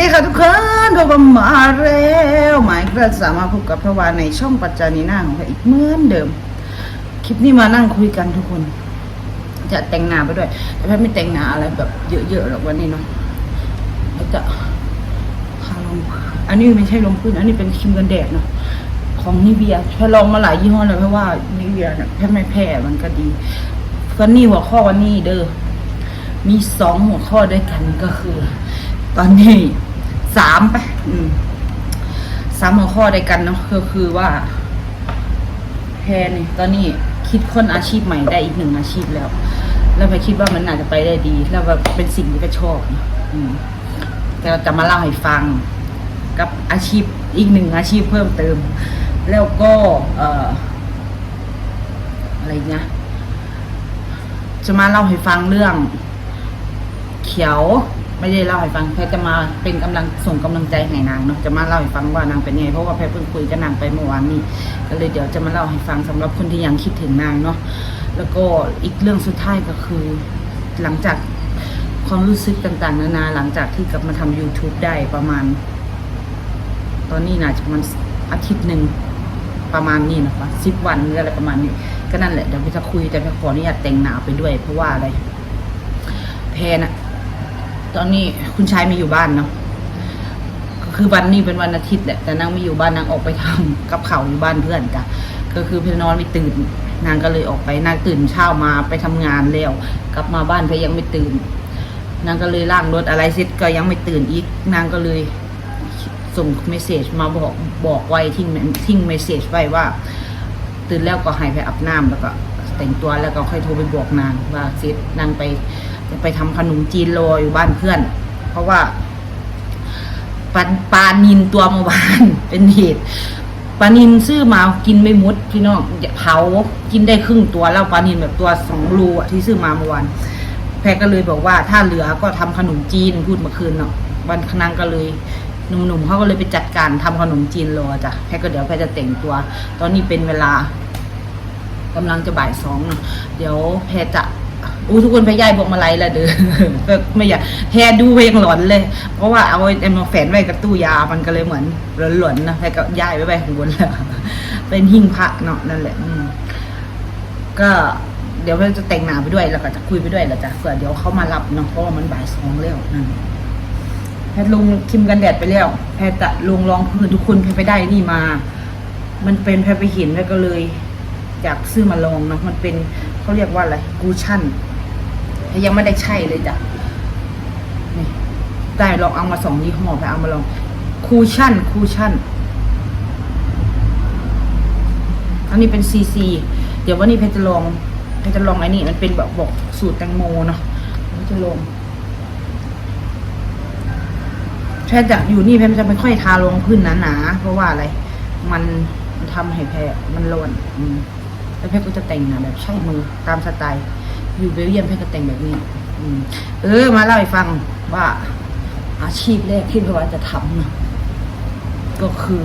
ดีค่ะทุกคนพบกันมาแล้วหมายก็สามารถพบกับพระวานในช่องปัจจานีหน้าของเราอีกเหมือนเดิม คลิปนี้มานั่งคุยกันทุกคน จะแต่งหน้าไปด้วย แต่แพทย์ไม่แต่งหน้าอะไรแบบเยอะๆหรอกวันนี้เนาะแล้วจะทาลงอันนี้ไม่ใช่ลงพื้น อันนี้เป็นครีมกันแดดเนาะของนิเวียแพทลองมาหลายยี่ห้อเลยเพราะว่านิเวียเนี่ยแพทไม่แพ้มันก็ดีก็นี่หัวข้อวันนี้เด้อมีสองหัวข้อด้วยกันก็คือ ตอนนี้ สามไปสามหัวข้อด้วยกันเนาะก็คือว่าแพนตอนนี้คิดค้นอาชีพใหม่ได้อีกหนึ่งอาชีพแล้ว แล้วแพรคิดว่ามันน่าจจะไปได้ดี แล้วแบบเป็นสิ่งที่แพรชอบนะอืมแต่จะมาเล่าให้ฟัง กับอาชีพอีกหนึ่งอาชีพเพิ่มเติม แล้วก็เอ่ออะไรเงี้ยจะมาเล่าให้ฟังเรื่อง เขียว ไม่ได้เล่าให้ฟังแพทจะมาเป็นกำลังส่งกำลังใจให้นางเนาะจะมาเล่าให้ฟังว่านางเป็นไงเพราะว่าแพทเพิ่งคุยกับนางไปเมื่อวานนี้ก็เลยเดี๋ยวจะมาเล่าให้ฟังสำหรับคนที่ยังคิดถึงนางเนาะแล้วก็อีกเรื่องสุดท้ายก็คือ หลังจากความรู้สึกต่างๆ นานาหลังจากที่กลับมาทำ YouTube ได้ประมาณ ตอนนี้น่าจะประมาณอาทิตย์หนึ่งประมาณนี้นะคะสิบวันหรืออะไรประมาณนี้ ก็นั่นแหละเดี๋ยวพี่จะคุยแต่พี่ขออนุญาตแต่งหนาไปด้วย เพราะว่าอะไรแพรน่ะ ตอนนี้คุณชายไม่อยู่บ้านเนาะก็คือวันนี้เป็นวันอาทิตย์แหละแต่นางไม่อยู่บ้านนางออกไปทำกับเขาอยู่บ้านเพื่อนจ้ะก็คือเพี่นอนไม่ตื่น นางก็เลยออกไปนางตื่นเช้ามาไปทำงานแล้ว กลับมาบ้านเพี่ยังไม่ตื่น นางก็เลยล่างรถอะไรเสร็จก็ยังไม่ตื่นอีก นางก็เลยส่งเมสเซจมาบอกบอกไว้ทิ้งทิ้งเมสเซจไว้ว่า ตื่นแล้วก็ให้ไปอาบน้ำแล้วก็แต่งตัวแล้วก็ค่อยโทรไปบอกนางว่าเสร็จนางไป จะไปทำขนมจีนรออยู่บ้านเพื่อน เพราะว่าปลาปลานินตัวเมื่อวานเป็นเหตุปลานินซื้อมากินไม่หมดพี่น้องเผากินได้ครึ่งตัวแล้วปลานินแบบตัวสองรูอะที่ซื้อมาเมื่อวานแพรก็เลยบอกว่าถ้าเหลือก็ทำขนมจีนพูดเมื่อคืนเนาะวันนางก็เลยหนุ่มๆเขาก็เลยไปจัดการทำขนมจีนรอจ้ะแพรก็เดี๋ยวแพรจะแต่งตัว ตอนนี้เป็นเวลากำลังจะบ่ายสองเนาะเดี๋ยวแพรจะ อู้ทุกคนพยายบอกมาไลยละเด้อก็ไม่อยากแพดูแพรยังหลอนเลย เพราะว่าเอาไอ้มาแฝนไว้กับตู้ยามันก็เลยเหมือนหลอนๆนะแพรก็ย่ายไว้ไปข้างบนแล้วเป็นหิ้งพระเนาะนั่นแหละอืมก็เดี๋ยวแพรจะแต่งหน้าไปด้วยแล้วก็จะคุยไปด้วยแล้วจ้ะเผื่อเดี๋ยวเขามารับเนาะเพราะว่ามันบ่ายสองแล้วนั่นแพทย์ลงครีมกันแดดไปแล้ว แพทย์จะลงรองพื้นทุกคนแพทย์ไปได้นี่มา มันเป็นแพทย์ไปเห็นแล้วก็เลยอยากซื้อมาลองเนาะมันเป็นเขาเรียกว่าอะไรกูชั่นยังไม่ได้ใช่เลยจ้ะนี่ได้ลองเอามาสองยี่ห้อไปเอามาลองคูชั่นคูชั่น อันนี้เป็นซีซีเดี๋ยววันนี้เพชรจะลองเพชรจะลองไอ้นี่มันเป็นแบบบอกสูตรแตงโมเนาะเพชรจะลองแพทจะอยู่นี่แพทจะไม่ค่อยทาลงพื้นหนาๆเพราะว่าอะไร มันมันทำให้แพมันร้อนอืม แล้วแพทย์ก็จะแต่งหน้าแบบใช้มือตามสไตล์อยู่เบลเยียมแพทย์ก็แต่งแบบนี้อเออ มาเล่าให้ฟังว่า อาชีพแรกที่แพทย์ว่าจะทำนะก็คือ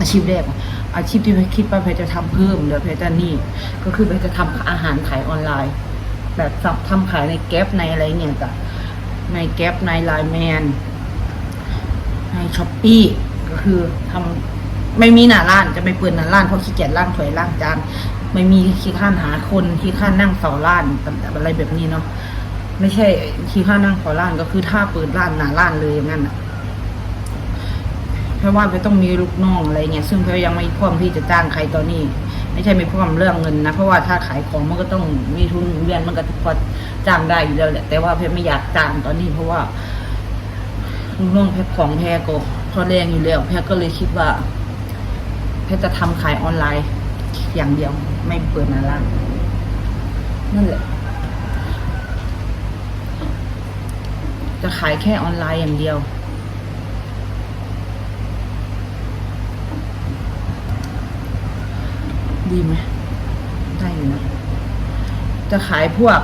อาชีพแรกอาชีพที่แพทย์คิดว่าแพทย์จะทำเพิ่มเดี๋ยวแพทย์จะนี่ ก็คือแพทย์จะทำอาหารขายออนไลน์ แบบซับทำขายในแก๊ปในอะไรเนี่ยจ้ะในแก๊ปในไลน์แมนในช้อปปี้ก็คือทำ ไม่มีหน้าร้านจะไม่เปิดหน้าร้านเพราะขี้เกียจล้างถ้วยล้างจานไม่มีขี้ข้านหาคนขี้ข้านนั่งเฝ้าร้านอะไรแบบนี้เนาะไม่ใช่ขี้ข้านนั่งเฝ้าร้านก็คือถ้าเปิดร้านหน้าร้านเลยอย่างนั้นอะเพราะว่าไปต้องมีลูกน้องอะไรเงี้ยซึ่งเพายังไม่พร้อมที่จะจ้างใครตอนนี้ ไม่ใช่ไม่พร้อมเรื่องเงินนะเพราะว่าถ้าขายของมันก็ต้องมีทุนหมุนเวียนมันก็พอจ้างได้อยู่แล้วแหละแต่ว่าเพชรไม่อยากจ้างตอนนี้ เพราะว่าลูกน้องแพ็คของแพรก็พอแรงอยู่แล้วแพรก็เลยคิดว่า พรจะทำขายออนไลน์ อย่างเดียวไม่เปิดหน้าร้านนั่นแหละจะขายแค่ออนไลน์อย่างเดียว ดีไหมได้อยู่นะจะขายพวก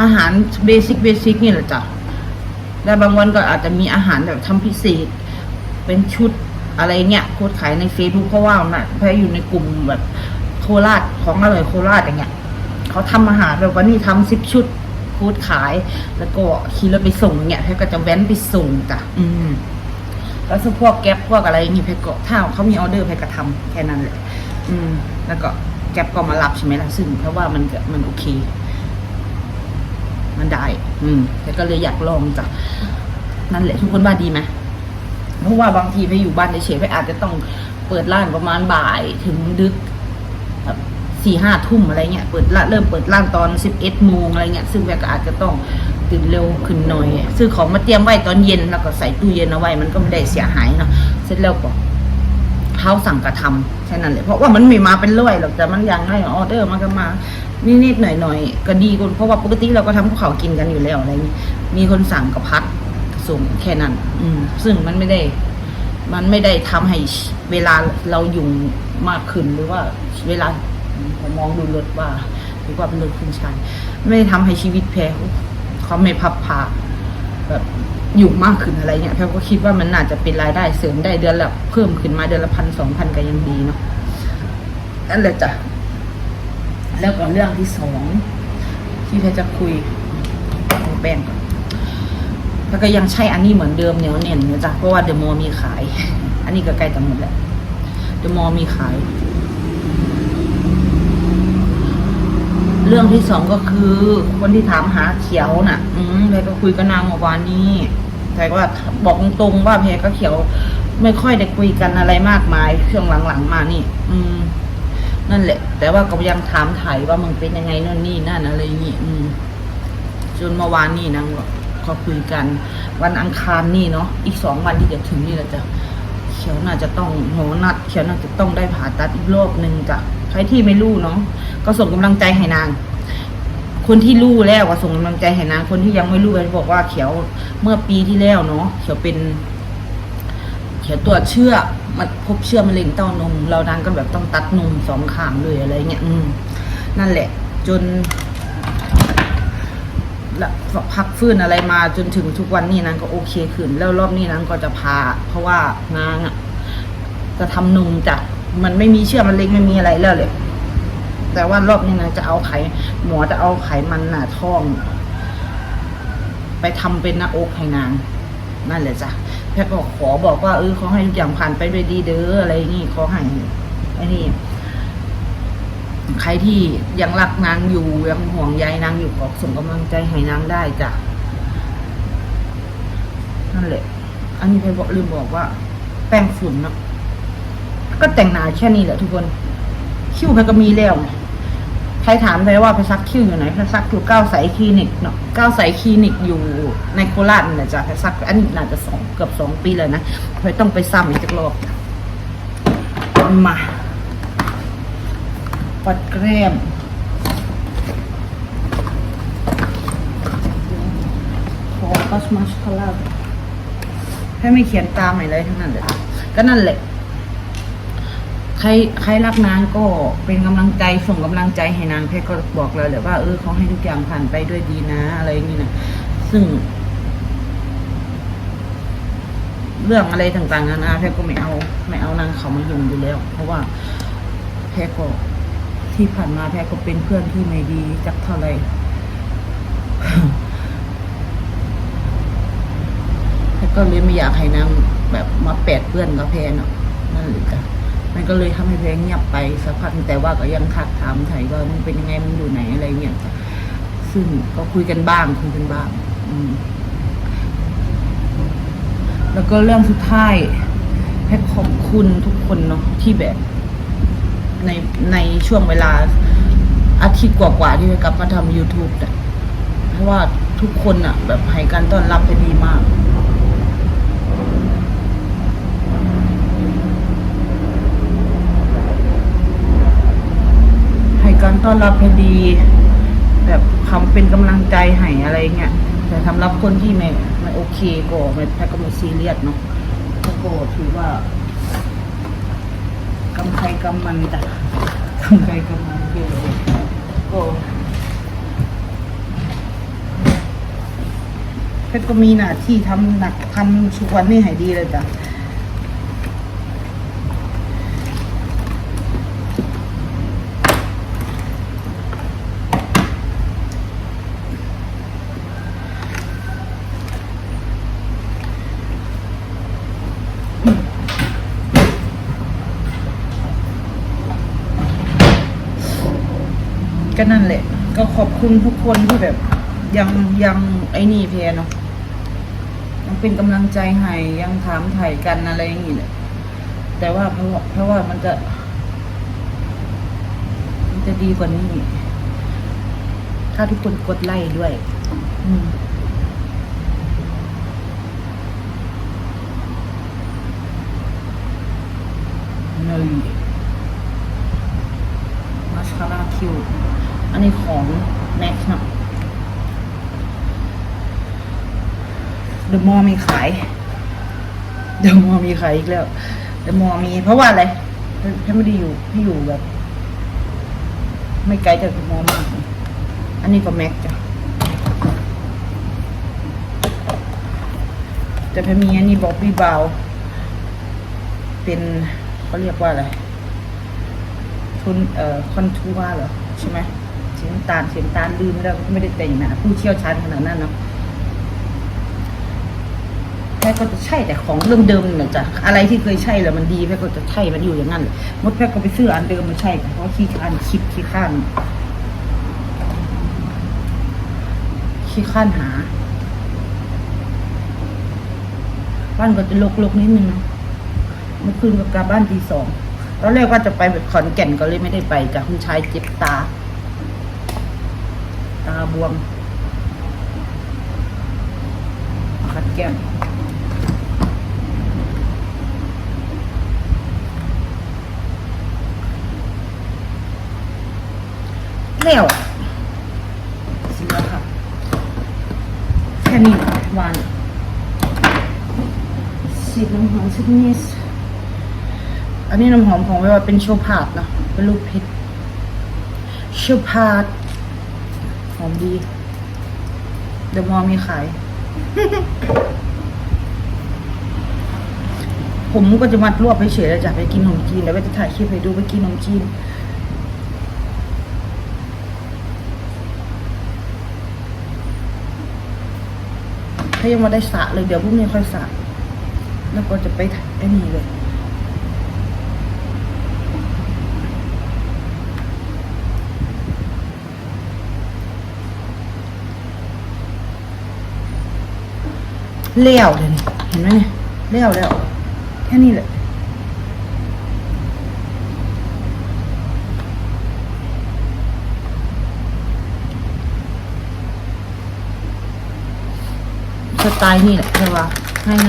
อาหารเบสิกเบสิกนี่แหละจ้ะ แล้วบางวันก็อาจจะมีอาหารแบบทำพิเศษ เป็นชุด อะไรเงี้ยโพสต์ขายในเฟซบุ๊กเพราะว่าน่ะแพรอยู่ในกลุ่มแบบโคราชของอร่อยโคราชอย่างเงี้ยเขาทำอาหารแบบวันนี้ทำสิบชุดพูดขาย แล้วก็ขี่รถไปส่งเนี่ยแพทย์ก็จะแว้นไปส่งจ้ะอืมแล้วพวกแก๊ปพวกอะไรอย่างงี้แพทย์ก็ถ้าเขามีออเดอร์แพทย์ก็ทำแค่นั้นแหละอืม แล้วก็แก๊ปก็มารับใช่ไหมล่ะซึ่งเพราะว่ามันก็มันโอเค มันได้ อืมแพทย์ก็เลยอยากลองจ้ะนั่นแหละทุกคนว่าดีไหม เพราะว่าบางทีไปอยู่บ้านเฉยๆไปอาจจะต้องเปิดร้านประมาณบ่ายถึงดึกแบบสี่ห้าทุ่มอะไรเงี้ยเปิดร้าเริ่มเปิดร้านตอนสิบเอ็ดโมงอะไรเงี้ยซึ่งแพทย์ก็อาจจะต้องตื่นเร็วขึ้นหน่อย ซื้อของมาเตรียมไว้ตอนเย็นแล้วก็ใส่ตู้เย็นเอาไว้มันก็ไม่ได้เสียหายเนาะเสร็จแล้วก็เขาสั่งกระทำแค่นั้นเลยเพราะว่ามันไม่มาเป็นร้อยหรอกแต่มันยังให้ออเดอร์มันก็มานิดๆหน่อยๆก็ดีกว่าเพราะว่าปกติเราก็ทำพวกเขากินกันอยู่แล้วอะไรอย่างนี้มีคนสั่งก็พัก ส่งแค่นั้น อืม ซึ่งมันไม่ได้ มันไม่ได้ทำให้เวลาเราอยู่มากขึ้นหรือว่าเวลาผมมองดูรถว่าหรือว่าเป็นรถคุณชายไม่ได้ทำให้ชีวิตแพรเขาไม่พับพาแบบอยู่มากขึ้นอะไรเงี้ยแพรก็คิดว่ามันน่าจะเป็นรายได้เสริมได้เดือนละเพิ่มขึ้นมาเดือนละพันสองพันก็ยังดีเนาะนั่นแหละจ้ะแล้วก็เรื่องที่สองที่แพรจะคุยของแป้งก่อน แล้วก็ยังใช้อันนี้เหมือนเดิมเหนียวเน่นนะจ๊ะเพราะว่าเดอะมอลมีขาย อันนี้ก็ใกล้จะหมดแล้วเดอะมอลมีขาย เรื่องที่สองก็คือ คนที่ถามหาเขียวน่ะ อืมแพรก็คุยกับนางเมื่อวานนี้แพรก็ว่าบอกตรงๆว่าแพรก็เขียว ไม่ค่อยได้คุยกันอะไรมากมายช่วงหลังๆมานี่ อืม นั่นแหละ แต่ว่าก็ยังถามถ่ายว่ามึงเป็นยังไงนู่นนี่นั่นอะไรอย่างงี้อืมจนเมื่อวานนี่นางบอก ก็คุยกัน วันอังคารนี่เนาะอีกสองวันที่จะถึงนี่แหละจ้ะเขียวน่าจะต้องโหนัดเขียวน่าจะต้องได้ผ่าตัดอีกรอบหนึ่งจ้ะใครที่ไม่รู้เนาะก็ส่งกำลังใจให้นาง คนที่รู้แล้วก็ส่งกำลังใจให้นางคนที่ยังไม่รู้ก็บอกว่าเขียวเมื่อปีที่แล้วเนาะเขียวเป็น เขียวตรวจเชื้อมันพบเชื้อมะเร็งเต้านมเรานางก็แบบต้องตัดนมสองข้างเลยอะไรเงี้ยอืมนั่นแหละ จน พักฟื้นอะไรมาจนถึงทุกวันนี้นางก็โอเคขึ้น แล้วรอบนี้นางก็จะพา เพราะว่านางอะจะทำนมจากมันไม่มีเชื่อมันเล็กไม่มีอะไรแล้วเลยแต่ว่ารอบนี้นางจะเอาไขหมอจะเอาไขมันหนาท้อง ไปทำเป็นหน้าอกให้นางนั่นแหละจ้ะแพทย์ก็ขอบอกว่าเออขอให้ทุกอย่างผ่านไปด้วยดีเด้ออะไรนี่ขอให้ไอ้นี่ ใครที่ยังรักนางอยู่ยังห่วงใยนางอยู่ขอส่งกำลังใจให้นางได้จ้ะนั่นแหละ อันนี้ไปบอกลืมบอกว่า แป้งฝุ่นเนาะก็แต่งหนาแค่นี้แหละทุกคน คิ้วมันก็มีแล้วใครถามไปว่าไปซักคิ้วอยู่ไหนไปซักอยู่ก้าวใสคลินิกเนาะก้าวใสคลินิกอยู่ในโคราชนี่แหละจ้ะไปซักอันนี้น่าจะสองเกือบสองปีเลยนะเพยต้องไปซ้ำอีกสักรอบมา ปัดแกล้มขอกัสมาสคาราให้ไม่เขียนตามไหนเลยทั้งนั้นเลยก็นั่นแหละ ใครใครรักนางก็เป็นกำลังใจส่งกำลังใจให้นางแพทย์ก็บอกเลยแหละว่าเออเขอให้ทุกอย่างผ่านไปด้วยดีนะ อะไรอย่างนี้นะซึ่ง เรื่องอะไรต่างๆนานาแพทย์ก็ไม่เอา ไม่เอานางเขามายุ่งอยู่แล้ว เพราะว่าแพทย์ก็ ที่ผ่านมาแพรก็เป็นเพื่อนที่ไม่ดีจักเท่าไหร่แพรก็เลยไม่อยากให้นางแบบมาแปดเพื่อนกับแพรเนาะนั่นเลยจ้ะมันก็เลยทำให้แพรเงียบไปสักพักแต่ว่าก็ยังทักถามไถ่ว่ามึงเป็นยังไงมึงอยู่ไหนอะไรเงี้ยจ้ะซึ่งก็คุยกันบ้างคุยกันบ้าง อืมแล้วก็เรื่องสุดท้ายแพรขอบคุณทุกคนเนาะที่แบบ ในในช่วงเวลาอาทิตย์กว่าๆที่ไปกลับมาทำ YouTube เนี่ยเพราะว่าทุกคนอะแบบให้การต้อนรับเป็นดีมาก ให้การต้อนรับเป็นดี แบบคำเป็นกำลังใจให้อะไรเงี้ยแต่สำหรับคนที่ไม่ไม่โอเคก็ไม่แพ้ก็ไม่ซีเรียสเนาะก็ถือว่า กำไครกำมันจ้ะกำไครกำมันเยอะเลยก็เพชรก็มีหน้าที่ทำหนักทำชุกวันนี่ให้ดีเลยจ้ะ ก็นั่นแหละ ก็ขอบคุณทุกคนที่แบบ ยังยังไอ้นี่เพยเนาะยังเป็นกำลังใจให้ยังถามไถ่กันอะไรอย่างงี้แหละแต่ว่าเพราะว่าเพราะว่ามันจะ มันจะดีกว่านี้ ถ้าทุกคนกดไลค์ด้วย อืมเนยมาสคาร่าคิว อันนี้ของแม็กซ์เนาะเดอะมอมีขาย เดอะมอมีขายอีกแล้ว เดอะมอมีเพราะว่าอะไรพี่ไม่ได้อยู่พี่อยู่แบบ ไม่ไกลจากเดอะมอมากอันนี้ก็แม็กจ้ะแต่พมีอันนี้บอกพี่เบาเป็นเขาเรียกว่าอะไรทุนเอ่อคอนทัวร์เหรอใช่ไหม สีน้ำตาลสีน้ำตาลลืมแล้วไม่ได้แต่งหนะผู้เชี่ยวชาญขนาดนั้นเนาะแพ่ก็จะใช่แต่ของเรื่องเดิมนี่แหละจ้ะอะไรที่เคยใช่แล้วมันดีแพ่ก็จะใช่มันอยู่อย่างนั้นมดแพ่ก็ไปซื้ออันเดิมมาใช่เพราะขี้ข้านคิดขี้ข้านขี้ข้านหาบ้านก็จะลกๆนิดนึงนะเมื่อคืนก็กลับบ้านตีสองตอนแรกว่าจะไปแบบขอนแก่นก็เลยไม่ได้ไปจากคุณชายเจ็บตา บวมขัดแก้มแล้วเสียค่ะแค่นี้วานสีน้ำหอมสักนิดอันนี้น้ำหอมของไว้ว่าเป็นโชพาดนะเป็นรูปเพชรโชพาด หอมดี เดี๋ยวมอมีขาย ผมก็จะมัดรวบไปเฉยแล้วจะไปกินขนมจีนแล้วก็จะถ่ายคลิปให้ดูไปกินขนมจีนถ้ายังมาได้สะเลยเดี๋ยวพรุ่งนี้ค่อยสะแล้วก็จะไปไอ้นี่เลย เลี้ยวเลยนี่เห็นไหมเนี่ยเลี้ยวแล้วแค่นี้แหละสไตล์นี่แหละใช่ปะ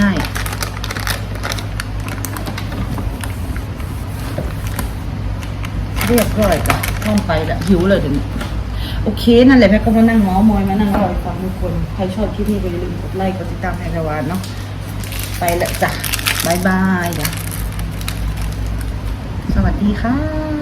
ง่ายๆเรียบร้อยจ้ะต้องไปละหิวเลยเดี๋ยวนี้ โอเค นั่นแหละแม่ก็มานั่งง้อมอยมานั่งเล่าให้ฟังทุกคน ใครชอบคลิปนี้ก็อย่าลืมกดไลค์กดติดตามให้ระวานเนาะไปละจ้ะบายบายจ้ะสวัสดีค่ะ